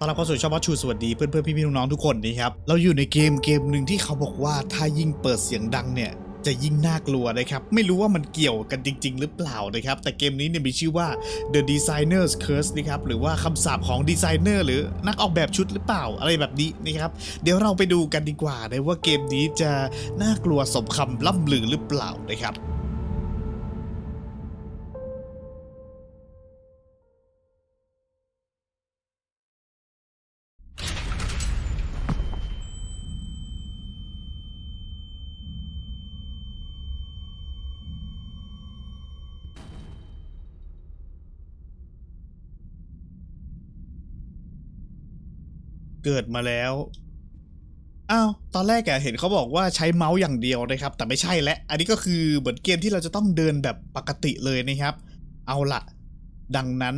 ตอนรับเข้าสู่ช่องวัดชูสวัสดีเพื่อนเพื่อนพี่พี่น้องๆทุกคนนะครับ เราอยู่ในเกมเกมหนึ่งที่เขาบอกว่าถ้ายิ่งเปิดเสียงดังเนี่ย จะยิ่งน่ากลัวนะครับ ไม่รู้ว่ามันเกี่ยวกันจริง ๆ หรือเปล่านะครับ แต่เกมนี้เนี่ยมีชื่อว่า The Designer's Curse นะครับหรือว่าคำสาปของดีไซเนอร์หรือนักออกแบบชุดหรือเปล่าอะไรแบบนี้นะครับ เดี๋ยวเราไปดูกันดีกว่านะว่าเกมนี้จะน่ากลัวสมคำล่ำลือหรือเปล่านะครับ เกิดมาแล้ว อ้าว ตอนแรกอะเห็นเขาบอกว่าใช้เมาส์อย่างเดียวนะครับ แต่ไม่ใช่และ อันนี้ก็คือเหมือนเกมที่เราจะต้องเดินแบบปกติเลยนะครับ เอาละดังนั้น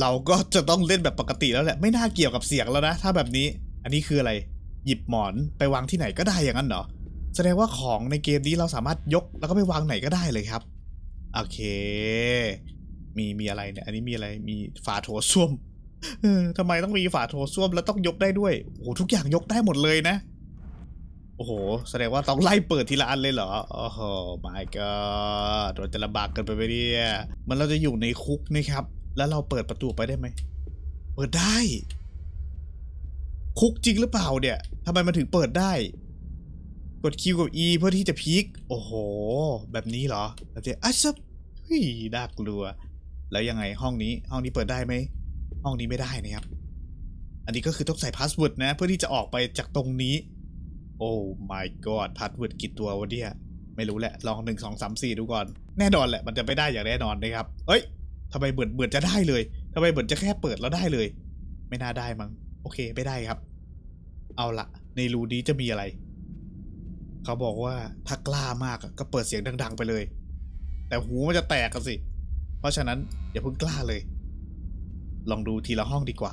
เราก็จะต้องเล่นแบบปกติแล้วแหละ ไม่น่าเกี่ยวกับเสียงแล้วนะ ถ้าแบบนี้ อันนี้คืออะไร หยิบหมอนไปวางที่ไหนก็ได้อย่างนั้นเหรอ แสดงว่าของในเกมนี้เราสามารถยกแล้วก็ไปวางไหนก็ได้เลยครับ โอเค มีมีอะไรเนี่ย อันนี้มีอะไร มีฝาโถส้วม ทำไมต้องมีฝาโถส้วมแล้วต้องยกได้ด้วย โอ้โหทุกอย่างยกได้หมดเลยนะ โอ้โห แสดงว่าต้องไล่เปิดทีละอันเลยเหรอ โอ้โห my god โดนจะลำบากเกินไปไหมเนี่ยมันเราจะอยู่ในคุกนะครับ แล้วเราเปิดประตูไปได้ไหม เปิดได้ คุกจริงหรือเปล่าเนี่ยทำไมมันถึงเปิดได้ กด Q กับ E เพื่อที่จะพลิกโอ้โห แบบนี้เหรอแล้วจะอะซับเฮ้ยน่ากลัว แล้วยังไงห้องนี้ ห้องนี้เปิดได้ไหม ห้องนี้ไม่ได้นะครับ อันนี้ก็คือต้องใส่พาสเวิร์ดนะ เพื่อที่จะออกไปจากตรงนี้ โอ้ my god พาสเวิร์ดกี่ตัววะเนี่ย ไม่รู้แหละ ลองหนึ่งสองสามสี่ดูก่อน แน่นอนแหละ มันจะไม่ได้อย่างแน่นอนนะครับ เอ้ยทำไมเหมือนเหมือนจะได้เลยทำไมเหมือนจะแค่เปิดแล้วได้เลย ไม่น่าได้มั้ง โอเค ไม่ได้ครับ เอาละในรูนี้จะมีอะไร เขาบอกว่าถ้ากล้ามากก็เปิดเสียงดัง ๆ ไปเลย แต่หูมันจะแตกกันสิ เพราะฉะนั้นอย่าเพิ่งกล้าเลย ลองดูทีละห้องดีกว่า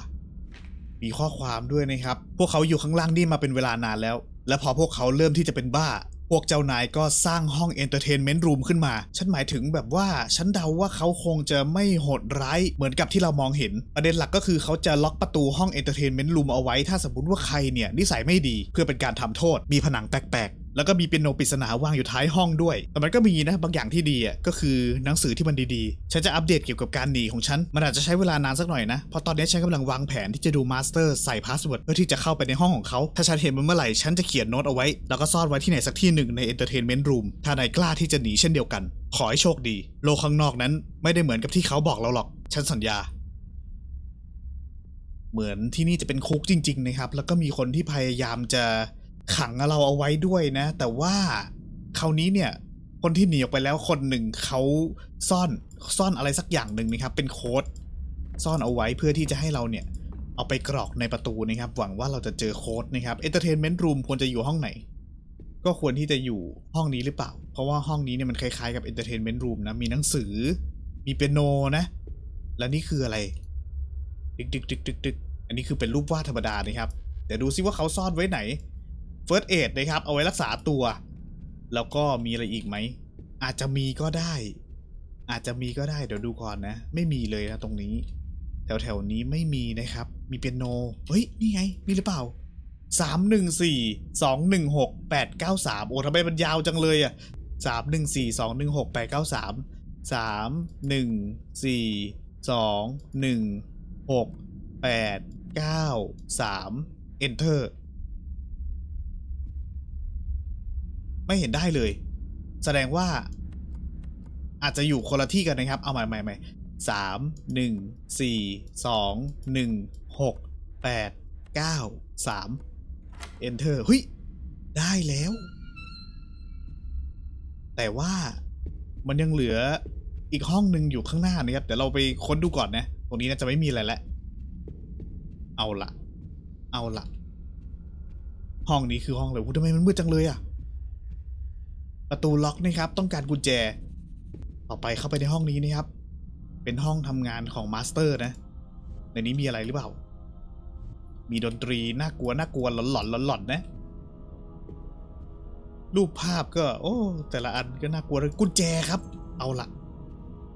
มีข้อความด้วยนะครับ พวกเขาอยู่ข้างล่างนี่มาเป็นเวลานานแล้ว และพอพวกเขาเริ่มที่จะเป็นบ้า พวกเจ้านายก็สร้างห้องเอนเตอร์เทนเมนต์รูมขึ้นมา ฉันหมายถึงแบบว่า ฉันเดาว่าเขาคงจะไม่โหดร้าย เหมือนกับที่เรามองเห็น ประเด็นหลักก็คือเขาจะล็อกประตูห้องเอนเตอร์เทนเมนต์รูมเอาไว้ ถ้าสมมติว่าใครเนี่ยนิสัยไม่ดี เพื่อเป็นการทำโทษ มีผนังแปลกๆ แล้วก็มีเปียโนปริศนาวางอยู่ท้ายห้องด้วย แต่มันก็มีนะบางอย่างที่ดีอะก็คือหนังสือที่มันดีๆ ฉันจะอัปเดตเกี่ยวกับการหนีของฉัน มันอาจจะใช้เวลานานสักหน่อยนะ เพราะตอนนี้ฉันกำลังวางแผนที่จะดูมาสเตอร์ใส่พาสเวิร์ดเพื่อที่จะเข้าไปในห้องของเขา ถ้าฉันเห็นมันเมื่อไหร่ ฉันจะเขียนโน้ตเอาไว้ แล้วก็ซ่อนไว้ที่ไหนสักที่หนึ่งในเอนเตอร์เทนเมนต์รูมถ้านายกล้าที่จะหนีเช่นเดียวกัน ขอให้โชคดี โลกข้างนอกนั้น ไม่ได้เหมือนกับที่เขาบอกเราหรอก ฉันสัญญาเหมือนที่นี่จะเป็นคุกจริง ๆ นะครับ แล้วก็มีคนที่พยายามจะ ขังเราเอาไว้ด้วยนะ แต่ว่าคราวนี้เนี่ย คนที่หนีออกไปแล้วคนหนึ่งเขาซ่อนซ่อนอะไรสักอย่างหนึ่งนะครับ เป็นโค้ดซ่อนเอาไว้เพื่อที่จะให้เราเนี่ย เอาไปกรอกในประตูนะครับ หวังว่าเราจะเจอโค้ดนะครับ Entertainment Room ควรจะอยู่ห้องไหน ก็ควรที่จะอยู่ห้องนี้หรือเปล่า เพราะว่าห้องนี้เนี่ยมันคล้ายๆกับ Entertainment Room นะมีหนังสือ มีเปียโนนะ และนี่คืออะไรดึกดึกดึกดึกดึกอันนี้คือเป็นรูปวาดธรรมดานะครับเดี๋ยวดูซิว่าเขาซ่อนไว้ไหน First Aid นะครับ เอาไว้รักษาตัว แล้วก็มีอะไรอีกไหม อาจจะมีก็ได้ อาจจะมีก็ได้เดี๋ยวดูก่อนนะ ไม่มีเลยนะตรงนี้ แถวแถวๆนี้ไม่มีนะครับ มีเปียโน เฮ้ย นี่ไง มีหรือเปล่าสามหนึ่งสี่สองหนึ่งหกแปดเก้าสามโอ้ทำไมมันยาวจังเลยอะสามหนึ่งสี่สองหนึ่งหกแปดเก้าสามสามหนึ่งสี่สองหนึ่งหกแปดเก้าสาม enter ไม่เห็นได้เลย แสดงว่า อาจจะอยู่คนละที่กันนะครับ เอาใหม่ใหม่ใหม่สามหนึ่งสี่สองหนึ่งหกแปดเก้าสาม enter เฮ้ย ได้แล้ว แต่ว่ามันยังเหลืออีกห้องหนึ่งอยู่ข้างหน้านะครับเดี๋ยวเราไปค้นดูก่อนนะ ตรงนี้น่าจะไม่มีอะไรแล้วเอาละเอาละห้องนี้คือห้องเลยโอ้โหทำไมมันมืดจังเลยอะ ประตูล็อกนะครับ ต้องการกุญแจ ต่อไปเข้าไปในห้องนี้นะครับ เป็นห้องทำงานของมาสเตอร์นะ ในนี้มีอะไรหรือเปล่า มีดนตรีน่ากลัวน่ากลัวหลอนหลอนหลอนหลอนนะ รูปภาพก็ โอ้ แต่ละอันก็น่ากลัวเลยกุญแจครับ เอาละ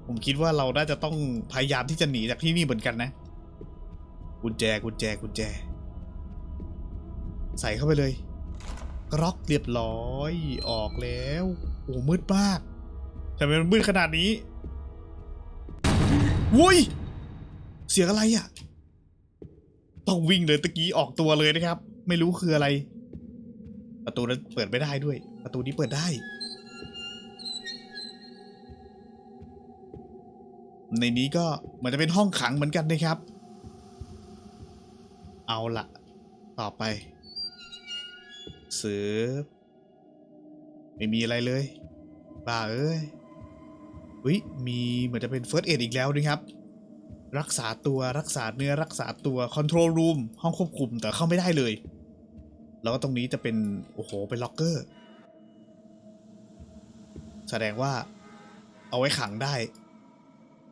ผมคิดว่าเราน่าจะต้องพยายามที่จะหนีจากที่นี่เหมือนกันนะ กุญแจกุญแจกุญแจ ใส่เข้าไปเลย กร็อกเรียบร้อยออกแล้วโอ้มืดมากทำไมมันมืดขนาดนี้วุ้ยเสียงอะไรอะ ต้องวิ่งเลยตะกี้ออกตัวเลยนะครับ ไม่รู้คืออะไร ประตูนั้นเปิดไม่ได้ด้วย ประตูนี้เปิดได้ ในนี้ก็เหมือนจะเป็นห้องขังเหมือนกันนะครับ เอาละต่อไป สืบไม่มีอะไรเลย บ้าเอ้ยวิมีเหมือนจะเป็นเฟิร์สเอดอีกแล้วนะครับ รักษาตัวรักษาเนื้อรักษาตัวคอนโทรลรูมห้องควบคุมแต่เข้าไม่ได้เลย แล้วก็ตรงนี้จะเป็น โอ้โห เป็นล็อกเกอร์ แสดงว่า เอาไว้ขังได้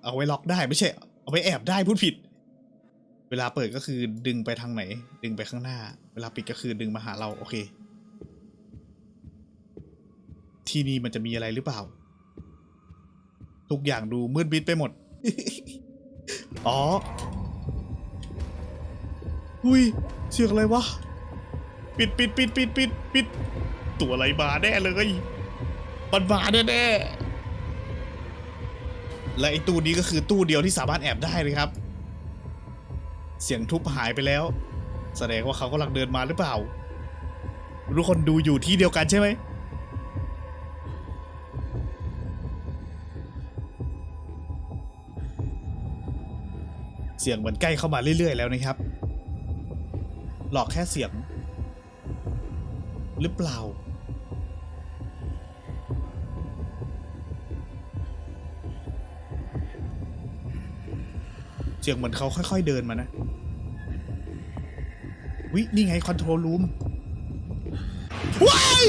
เอาไว้ล็อกได้ไม่ใช่ เอาไว้แอบได้พูดผิด เวลาเปิดก็คือดึงไปทางไหน ดึงไปข้างหน้า เวลาปิดก็คือดึงมาหาเราโอเค ที่นี่มันจะมีอะไรหรือเปล่า ทุกอย่างดูมืดมิดไปหมด อ๋ออุ้ยเสียงอะไรวะ ปิดปิดปิดปิดปิดปิด ตัวอะไรมาแน่เลยมันมาแน่แน่ๆและไอ้ตู้นี้ก็คือตู้เดียวที่สามารถแอบได้เลยครับ เสียงทุบหายไปแล้ว แสดงว่าเขากำลังเดินมาหรือเปล่า ทุกคนดูอยู่ที่เดียวกันใช่ไหม สียงเหมือนใกล้เข้ามาเรื่อยๆแล้วนะครับ หลอกแค่เสียง หรือเปล่า เสียงเหมือนเขาค่อยๆเดินมานะวินี่ไงคอนโทรลรูมว้าย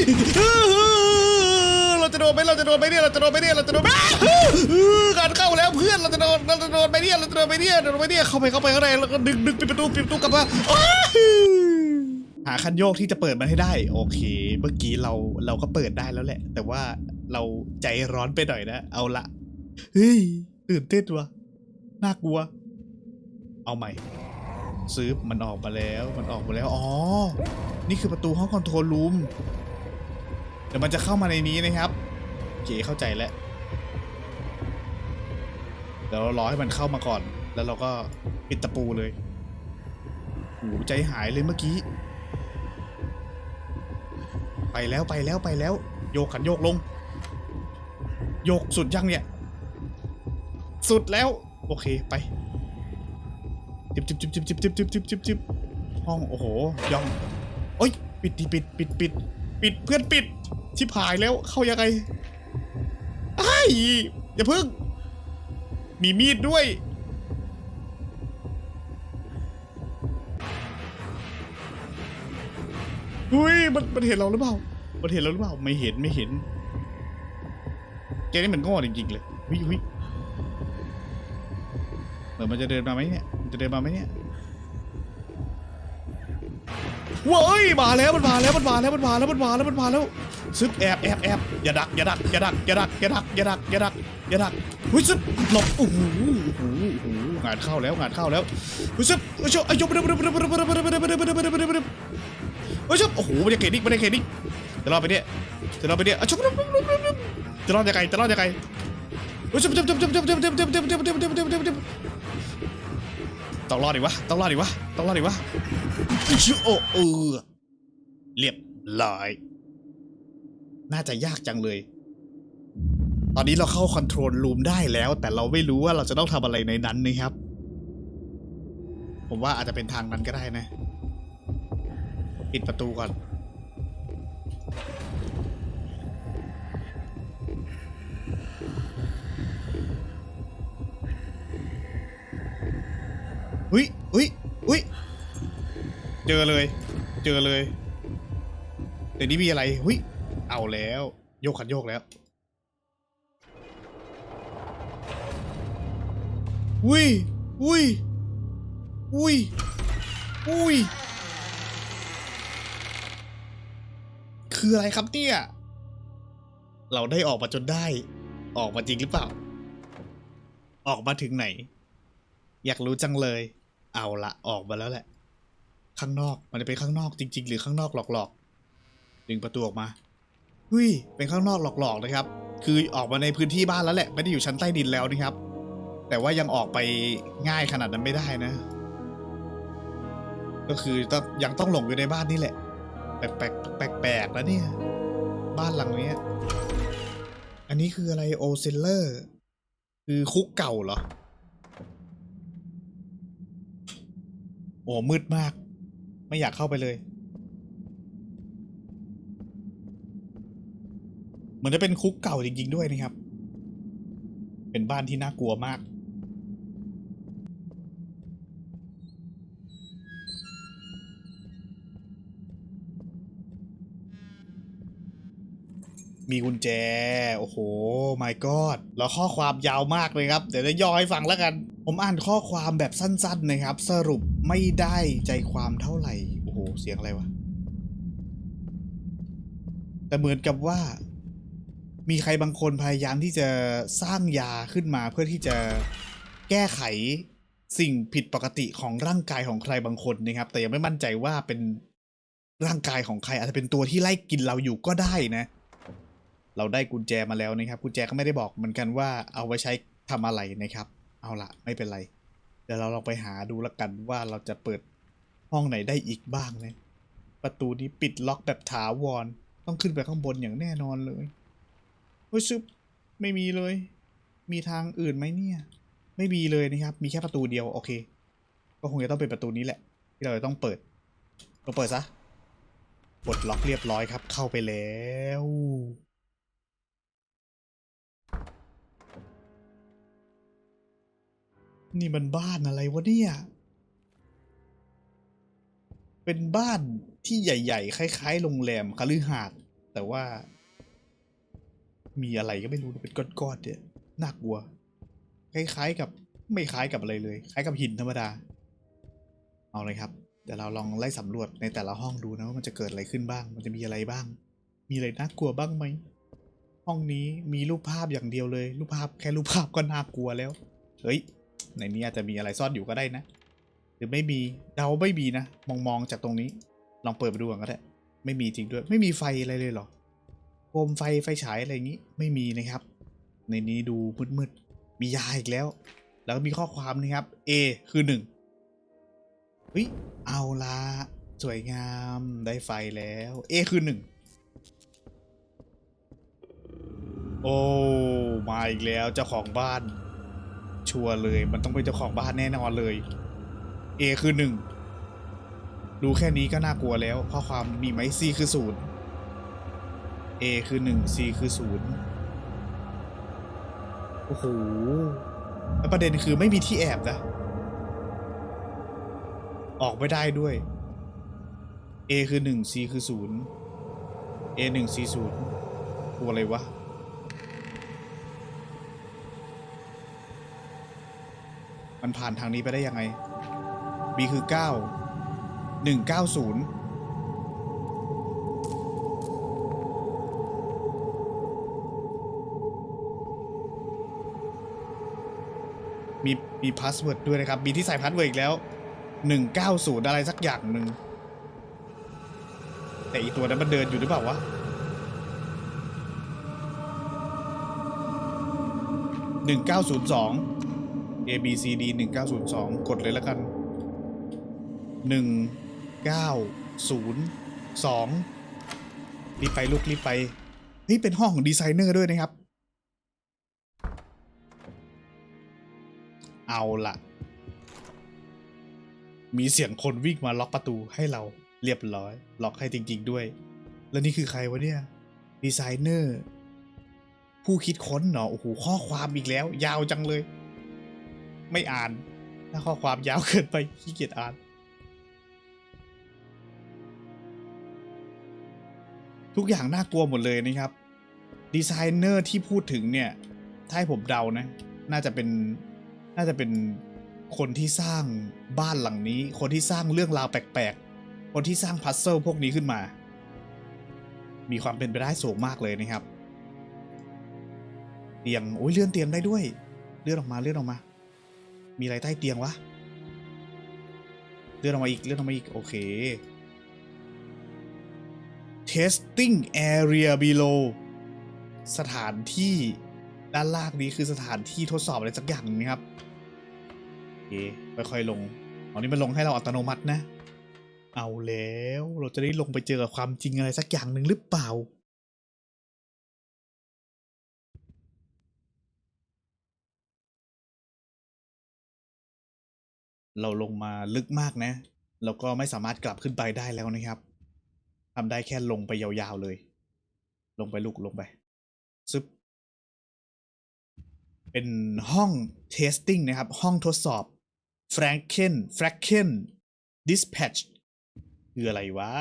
จะโดนไหมเราจะโดนไหมเนี่ยเราจะโดนไหมเนี่ยเราจะโดนไหมการเข้าแล้วเพื่อนเราจะโดนเราจะโดนไหมเนี่ยเราจะโดนไหมเนี่ยโดนไหมเนี่ยเข้าไปเข้าไปข้างในแล้วก็ดึงดึงปิดประตูปิดประตูกลับมาอ้าหาคันโยกที่จะเปิดมันให้ได้ โอเค เมื่อกี้เราเราก็เปิดได้แล้วแหละ แต่ว่าเราใจร้อนไปหน่อยนะ เอาละเฮ้ยตื่นเต้นวะน่ากลัว เอาใหม่ซื้อมันออกมาแล้วมันออกมาแล้ว อ๋อ นี่คือประตูห้องคอนโทรลรูมเดี๋ยวมันจะเข้ามาในนี้นะครับ เคเข้าใจแล้วเดี๋ยวเรารอให้มันเข้ามาก่อน แล้วเราก็ปิดตะปูเลยโหูใจหายเลยเมื่อกี้ ไปแล้วไปแล้วไปแล้ว โยกขันโยกลง โยกสุดยังเนี่ย สุดแล้ว โอเคไปจิบจิบจิบจิบจิบจิบจิบจิบจิบจิบห้องโอ้โหย่องโอ้ย ปิดดิปิดปิดปิดปิดเพื่อนปิดชิบหายแล้วเข้ายังไง ไอ้ยอย่าเพิ่ง มีมีดด้วยอุ้ยมันมันเห็นเราหรือเปล่า มันเห็นเราหรือเปล่า ไม่เห็นไม่เห็น แกนี่มันโง่จริงๆเลยวิวิเหมือนมันจะเดินมาไหมเนี่ย จะเดินมาไหมเนี่ย เว้ยมาแล้วมันมาแล้วมันมาแล้วมันมาแล้วมันมาแล้วมันมาแล้วซึบแอบแอบแอบอย่าดักอย่าดักอย่าดักอย่าดักอย่าดักอย่าดักอย่าดักอย่าดักหุ้ยซึบหลบโอ้โหโอ้โหโอ้หงานเข้าแล้วงานเข้าแล้วหุ้ยซึบเอ้ยชอายุบเฮ้ยซึบโอ้โหมันจะเกดิกมันจะเกดิกจะรอดไปเนี่ยจะรอดไปเนี่ยอะชุบจะรอดยังไงจะรอดยังไงเฮ้ยซึบซึบซึบซึบซึบซึบซึบซึบซึบซึบซึบซึบซึบซึบต้องรอดดิวะต้องรอดดิวะต้องรอดดิวะ ชิโอเออเรียบร้อย น่าจะยากจังเลย ตอนนี้เราเข้าคอนโทรลรูมได้แล้ว แต่เราไม่รู้ว่าเราจะต้องทำอะไรในนั้นนะครับ ผมว่าอาจจะเป็นทางนั้นก็ได้นะ ปิดประตูก่อนอุ้ยอุ้ยอุ้ย เจอเลย เจอเลยเดี๋ยวนี้มีอะไรอุ้ยเอาแล้ว โยกขันโยกแล้วอุ้ยอุ้ยอุ้ยอุ้ยคืออะไรครับเนี่ย เราได้ออกมาจนได้ ออกมาจริงหรือเปล่า ออกมาถึงไหน อยากรู้จังเลย เอาละออกมาแล้วแหละ ข้างนอก มันจะเป็นข้างนอกจริง ๆ หรือข้างนอกหลอกๆดึงประตูออกมาเฮ้ยเป็นข้างนอกหลอกๆนะครับ คือออกมาในพื้นที่บ้านแล้วแหละไม่ได้อยู่ชั้นใต้ดินแล้วนะครับ แต่ว่ายังออกไปง่ายขนาดนั้นไม่ได้นะ ก็คือต้องยังต้องหลงอยู่ในบ้านนี่แหละ แปลกๆแปลกๆแล้วเนี่ย บ้านหลังเนี้ยอันนี้คืออะไรโอเซลเลอร์ คือคุกเก่าเหรอ โอ้มืดมาก ไม่อยากเข้าไปเลย เหมือนจะเป็นคุกเก่าจริง ๆ ด้วยนะครับ เป็นบ้านที่น่ากลัวมาก มีกุญแจ โอ้โห my god แล้วข้อความยาวมากเลยครับ เดี๋ยวจะย่อให้ฟังแล้วกัน ผมอ่านข้อความแบบสั้น ๆ นะครับ สรุป ไม่ได้ใจความเท่าไหร่ โอ้โห เสียงอะไรวะ แต่เหมือนกับว่า มีใครบางคนพยายามที่จะสร้างยาขึ้นมาเพื่อที่จะแก้ไขสิ่งผิดปกติของร่างกายของใครบางคนนะครับ แต่ยังไม่มั่นใจว่าเป็นร่างกายของใครอาจจะเป็นตัวที่ไล่กินเราอยู่ก็ได้นะ เราได้กุญแจมาแล้วนะครับ กุญแจก็ไม่ได้บอกเหมือนกันว่าเอาไว้ใช้ทำอะไรนะครับ เอาละไม่เป็นไร เดี๋ยวเราลองไปหาดูละกันว่าเราจะเปิดห้องไหนได้อีกบ้างนะประตูนี้ปิดล็อกแบบถาวร ต้องขึ้นไปข้างบนอย่างแน่นอนเลยเฮ้ยซึบไม่มีเลย มีทางอื่นไหมเนี่ย ไม่มีเลยนะครับ มีแค่ประตูเดียวโอเค ก็คงจะต้องเป็นประตูนี้แหละ ที่เราจะต้องเปิดเราเปิดซะปลดล็อกเรียบร้อยครับ เข้าไปแล้ว นี่มันบ้านอะไรวะเนี่ย เป็นบ้านที่ใหญ่ ๆ คล้าย ๆ โรงแรมคฤหาสน์แต่ว่า มีอะไรก็ไม่รู้เป็นก้อนๆเนี่ยน่ากลัว คล้ายๆกับไม่คล้ายกับอะไรเลย คล้ายกับหินธรรมดา เอาเลยครับเดี๋ยวเราลองไล่สำรวจในแต่ละห้องดูนะว่ามันจะเกิดอะไรขึ้นบ้าง มันจะมีอะไรบ้าง มีอะไรน่ากลัวบ้างไหม ห้องนี้มีรูปภาพอย่างเดียวเลย รูปภาพแค่รูปภาพก็น่ากลัวแล้ว เฮ้ย ในนี้อาจจะมีอะไรซ่อนอยู่ก็ได้นะ หรือไม่มีเดาไม่มีนะ มองมองจากตรงนี้ ลองเปิดไปดูก่อนก็ได้ไม่มีจริงด้วย ไม่มีไฟอะไรเลยเหรอโคมไฟไฟฉายอะไรอย่างนี้ไม่มีนะครับ ในนี้ดูมืดๆมียาอีกแล้ว แล้วก็มีข้อความนะครับ A คือหนึ่งเฮ้ยเอาละสวยงามได้ไฟแล้ว A คือหนึ่งโอ้ มาอีกแล้วเจ้าของบ้าน ชัวร์เลย มันต้องเป็นเจ้าของบ้านแน่นอนเลย A คือหนึ่งดูแค่นี้ก็น่ากลัวแล้ว ข้อความมีไหม C คือศูนย์ A คือหนึ่ง C คือศูนย์โอ้โหแล้วประเด็นคือไม่มีที่แอบนะ ออกไม่ได้ด้วย A คือหนึ่ง C คือศูนย์ A หนึ่ง C ศูนย์ตัวอะไรวะ มันผ่านทางนี้ไปได้ยังไง B คือ 9 190มีมีพาสเวิร์ดด้วยนะครับ มีที่ใส่พาสเวิร์ดอีกแล้ว 190 อะไรสักอย่างหนึ่ง แต่อีตัวนั้นมันเดินอยู่หรือเปล่าวะหนึ่งเก้าศูนย์สอง A B C D หนึ่งเก้าศูนย์สองกดเลยแล้วกันหนึ่งเก้าศูนย์สองรีบไปลูกรีบไปเฮ้ยเป็นห้องของดีไซเนอร์ด้วยนะครับ เอาละมีเสียงคนวิ่งมาล็อกประตูให้เราเรียบร้อย ล็อกให้จริง ๆ ด้วย แล้วนี่คือใครวะเนี่ย ดีไซเนอร์ ผู้คิดค้นเนาะโอ้โหข้อความอีกแล้ว ยาวจังเลย ไม่อ่าน ถ้าข้อความยาวเกินไปขี้เกียจอ่าน ทุกอย่างน่ากลัวหมดเลยนะครับ ดีไซเนอร์ที่พูดถึงเนี่ย ถ้าให้ผมเดานะ น่าจะเป็น น่าจะเป็นคนที่สร้างบ้านหลังนี้ คนที่สร้างเรื่องราวแปลกๆ คนที่สร้างพัซเซิลพวกนี้ขึ้นมา มีความเป็นไปได้สูงมากเลยนะครับ เตียง โอ้ยเลื่อนเตียงได้ด้วย เลื่อนออกมาเลื่อนออกมา มีอะไรใต้เตียงวะ เลื่อนออกมาอีก เลื่อนออกมาอีก โอเค testing area below สถานที่ด้านล่างนี้คือสถานที่ทดสอบอะไรสักอย่างหนึงนะครับโอเคค่อยๆลงอันนี้มันลงให้เราอัตโนมัตินะ เอาแล้วเราจะได้ลงไปเจอกับความจริงอะไรสักอย่างหนึ่งหรือเปล่า เราลงมาลึกมากนะ แล้วก็ไม่สามารถกลับขึ้นไปได้แล้วนะครับทำได้แค่ลงไปยาวๆเลย ลงไปลุกลงไปซึบเป็นห้อง testing นะครับ ห้องทดสอบ Franken Franken Dispatch คืออะไรวะ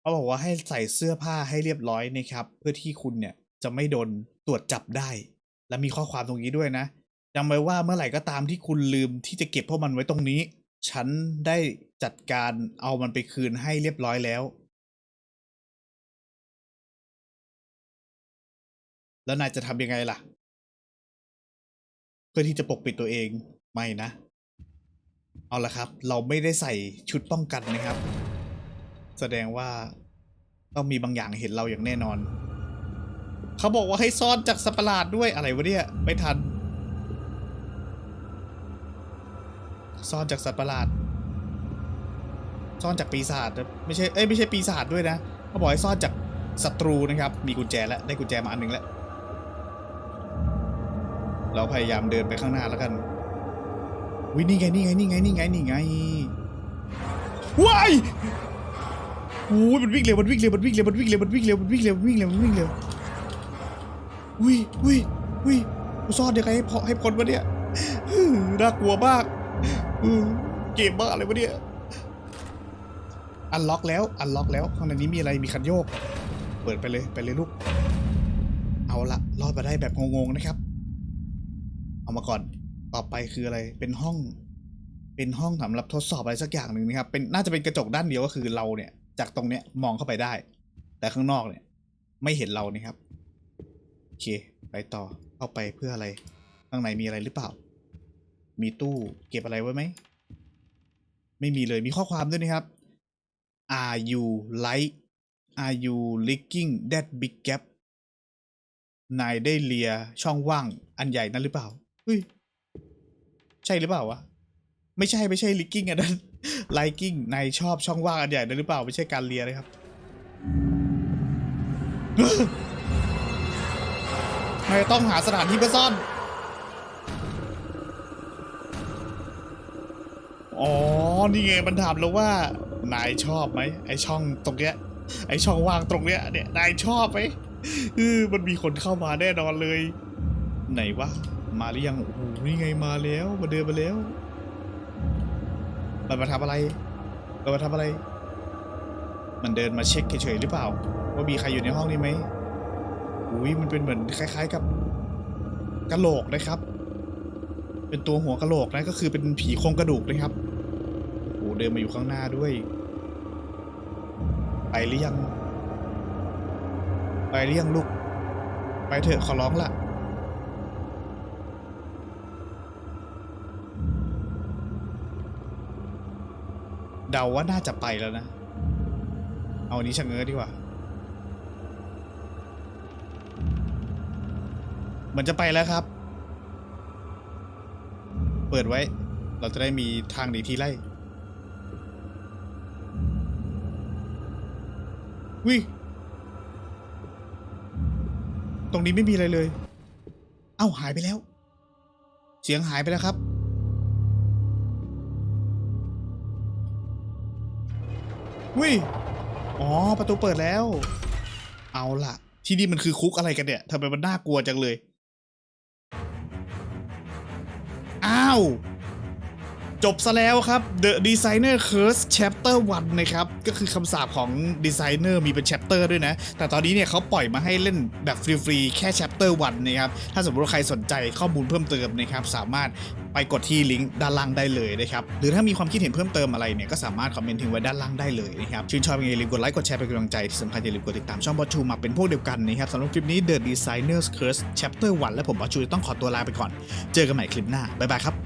เขาบอกว่าให้ใส่เสื้อผ้าให้เรียบร้อยนะครับ เพื่อที่คุณเนี่ยจะไม่โดนตรวจจับได้ และมีข้อความตรงนี้ด้วยนะ จำไว้ว่าเมื่อไหร่ก็ตามที่คุณลืมที่จะเก็บพวกมันไว้ตรงนี้ ฉันได้จัดการเอามันไปคืนให้เรียบร้อยแล้ว แล้วนายจะทำยังไงล่ะ เพื่อที่จะปกปิดตัวเองไม่นะ เอาละครับ เราไม่ได้ใส่ชุดป้องกันนะครับ แสดงว่าต้องมีบางอย่างเห็นเราอย่างแน่นอน เขาบอกว่าให้ซ่อนจากสัตว์ประหลาดด้วยอะไรวะเนี่ย ไม่ทัน ซ่อนจากสัตว์ประหลาด ซ่อนจากปีศาจไม่ใช่เอ้ยไม่ใช่ปีศาจด้วยนะเขาบอกให้ซ่อนจากศัตรูนะครับ มีกุญแจแล้วได้กุญแจมาอันหนึ่งแล้วเราพยายามเดินไปข้างหน้าแล้วกันวินี่ไงนี่ไงนี่ไงนี่ไงนี่ไงว้ายโอ้ยมันวิ่งเร็วมันวิ่งเร็วมันวิ่งเร็วมันวิ่งเร็วมันวิ่งเร็วมันวิ่งเร็วมันวิ่งเร็วมันวิ่งเร็ววิวิวิกูซ่อนยังไงให้พอให้พ้นวะเนี่ยน่ากลัวมาก อื้อเกมบ้าอะไรวะเนี่ย อันล็อกแล้ว อันล็อกแล้ว ข้างในนี้มีอะไร มีคันโยก เปิดไปเลย ไปเลยลูก เอาละรอดมาได้แบบงงๆนะครับ เอามาก่อน ต่อไปคืออะไร เป็นห้อง เป็นห้องสำหรับทดสอบอะไรสักอย่างหนึ่งนะครับ เป็น น่าจะเป็นกระจกด้านเดียวก็คือเราเนี่ย จากตรงเนี้ยมองเข้าไปได้ แต่ข้างนอกเนี่ย ไม่เห็นเรานี่ครับ โอเค ไปต่อ เข้าไปเพื่ออะไร ข้างในมีอะไรหรือเปล่า มีตู้เก็บอะไรไว้ไหม ไม่มีเลยมีข้อความด้วยนะครับ Are you like Are you licking that big gap นายได้เลียช่องว่างอันใหญ่นั้นหรือเปล่าเฮ้ยใช่หรือเปล่าวะไม่ใช่ไม่ใช่ลิกกิ้งอันนั้นไลกิ้งนายชอบช่องว่างอันใหญ่นั้นหรือเปล่า ไม่ใช่การเลียนะครับนายต้องหาสถานที่เพื่อซ่อน อ๋อ นี่ไงมันถามเราว่า นายชอบไหมไอช่องตรงเนี้ย ไอช่องว่างตรงเนี้ยเนี่ย นายชอบไหมเออมันมีคนเข้ามาแน่นอนเลย ไหนวะ มาหรือยัง โอ้โห นี่ไงมาแล้ว มาเดินมาแล้ว มันมาทำอะไร มันมาทำอะไร มันเดินมาเช็คเฉยๆหรือเปล่า ว่ามีใครอยู่ในห้องนี้ไหมอุ้ยมันเป็นเหมือนคล้าย ๆกับกะโหลกนะครับ เป็นตัวหัวกะโหลกนะก็คือเป็นผีโครงกระดูกนะครับ เดินมาอยู่ข้างหน้าด้วย ไปหรือยัง ไปหรือยังลูก ไปเถอะขอร้องละเดาว่าน่าจะไปแล้วนะ เอาอันนี้ชะเง้อดีกว่าเหมือนจะไปแล้วครับ เปิดไว้ เราจะได้มีทางหนีทีไล่ วิตรงนี้ไม่มีอะไรเลย เอ้าหายไปแล้ว เสียงหายไปแล้วครับ วิอ๋อ ประตูเปิดแล้ว เอาล่ะ ที่นี่มันคือคุกอะไรกันเนี่ยทำไมมันน่ากลัวจังเลย อ้าว จบซะแล้วครับ The Designer Curse Chapter 1 นะครับ ก็คือคำสาปของ Designer มีเป็น Chapter ด้วยนะ แต่ตอนนี้เนี่ยเขาปล่อยมาให้เล่นแบบฟรีๆ แค่ Chapter 1 นะครับ ถ้าสมมติว่าใครสนใจข้อมูลเพิ่มเติมนะครับ สามารถไปกดที่ลิงก์ด้านล่างได้เลยนะครับ หรือถ้ามีความคิดเห็นเพิ่มเติมอะไรเนี่ยก็สามารถคอมเมนต์ทิ้งไว้ด้านล่างได้เลยนะครับ ชื่นชอบยังไงอย่าลืมกดไลค์กดแชร์เป็นกำลังใจที่สำคัญอย่าลืมกดติดตามช่องบอชูมาเป็นพวกเดียวกันนะครับสำหรับคลิปนี้ The Designer's Curse Chapter 1 และผมบอชูจะต้องขอตัวลาไปก่อน เจอกันใหม่คลิปหน้าบ๊ายบายครับ